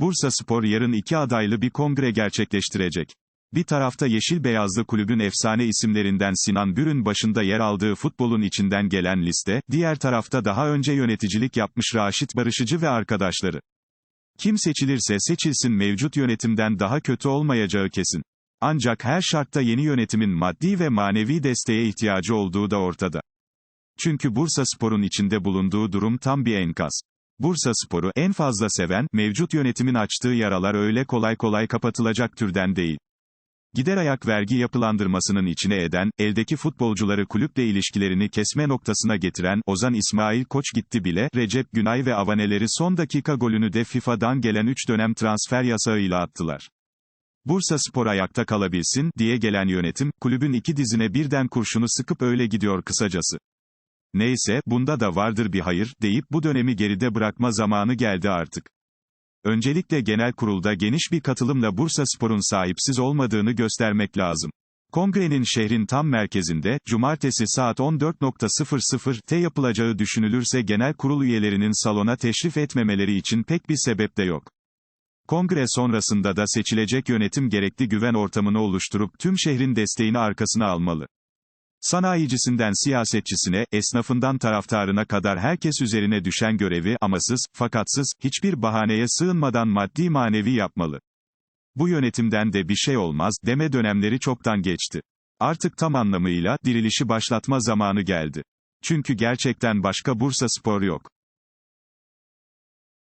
Bursa Spor yarın iki adaylı bir kongre gerçekleştirecek. Bir tarafta Yeşil Beyazlı kulübün efsane isimlerinden Sinan Bürün başında yer aldığı futbolun içinden gelen liste, diğer tarafta daha önce yöneticilik yapmış Raşit Barışıcı ve arkadaşları. Kim seçilirse seçilsin mevcut yönetimden daha kötü olmayacağı kesin. Ancak her şartta yeni yönetimin maddi ve manevi desteğe ihtiyacı olduğu da ortada. Çünkü Bursa Spor'un içinde bulunduğu durum tam bir enkaz. Bursa Spor'u en fazla seven, mevcut yönetimin açtığı yaralar öyle kolay kolay kapatılacak türden değil. Gider ayak vergi yapılandırmasının içine eden, eldeki futbolcuları kulüple ilişkilerini kesme noktasına getiren, Ozan İsmail Koç gitti bile, Recep Günay ve Avaneleri son dakika golünü de FIFA'dan gelen 3 dönem transfer yasağıyla attılar. Bursa Spor ayakta kalabilsin, diye gelen yönetim, kulübün iki dizine birden kurşunu sıkıp öyle gidiyor kısacası. Neyse, bunda da vardır bir hayır, deyip bu dönemi geride bırakma zamanı geldi artık. Öncelikle genel kurulda geniş bir katılımla Bursa Spor'un sahipsiz olmadığını göstermek lazım. Kongrenin şehrin tam merkezinde, cumartesi saat 14.00'te yapılacağı düşünülürse genel kurul üyelerinin salona teşrif etmemeleri için pek bir sebep de yok. Kongre sonrasında da seçilecek yönetim gerekli güven ortamını oluşturup tüm şehrin desteğini arkasına almalı. Sanayicisinden siyasetçisine, esnafından taraftarına kadar herkes üzerine düşen görevi, amasız, fakatsız, hiçbir bahaneye sığınmadan maddi manevi yapmalı. Bu yönetimden de bir şey olmaz, deme dönemleri çoktan geçti. Artık tam anlamıyla, dirilişi başlatma zamanı geldi. Çünkü gerçekten başka Bursa Spor yok.